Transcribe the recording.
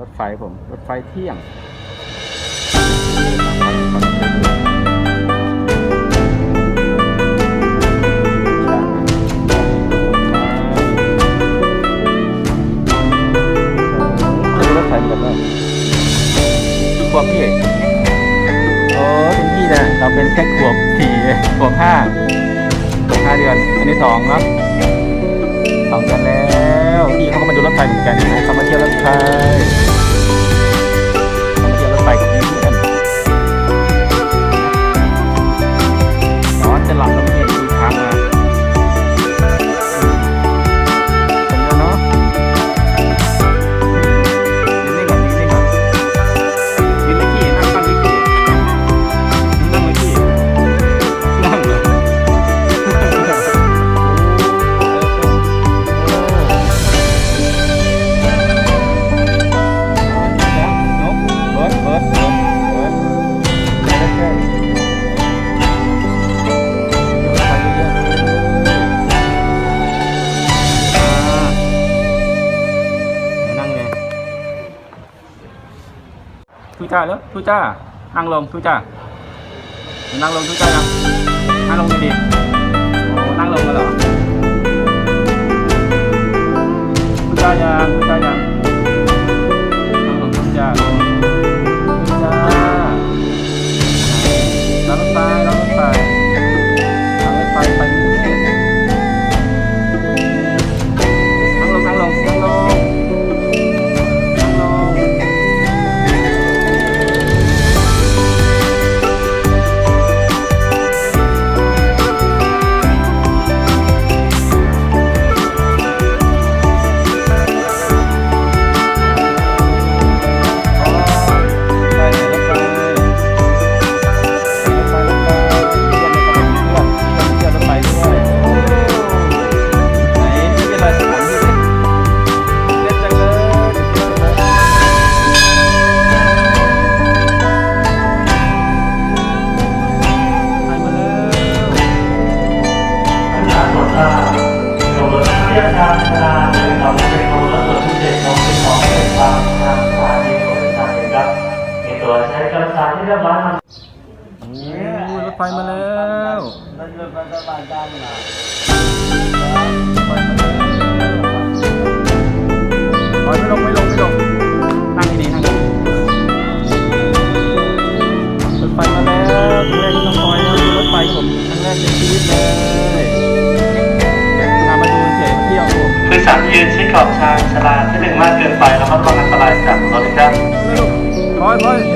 รถไฟผม รถไฟเที่ยงรถไฟเหมือนกันเนอะกี่ขวบพี่โอ้เป็นพี่นะเราเป็นแค่ขวบสี่ขวบห้าขวบห้าเดือน อันนี้สองเนาะสองเดือนแล้วพี่เขาก็มาดูรถไฟเหมือนกันนะเขามาเที่ยวรถไฟ ทูจ้าแล้วทูจ้านั่งลงทูจ้านั่งลงทูจ้านะนั่งลงเลยดิโอ้นั่งลงกันเหรอทูจ้ายังทูจ้ายังนั่งลงทูจ้าทูจ้ารถไฟรถไป เรียบร้อยมันโอ้ยรถไฟมาแล้วมันเป็นรัฐบาลด้านหนารถอยไม่ลงไม่ลงไม่ลงนั่งดีๆนั่งดีๆรถไฟมาแล้วครั้งแรกที่น้องพลอยนะรถไฟผมครั้งแรกในชีวิตเลยพามาดูเฉยเที่ยวคือสารยืนชิดขอบชานชลาที่หนึ่งมากเกินไปแล้วก็ระวังอันตรายจากรถครับพลอยพลอย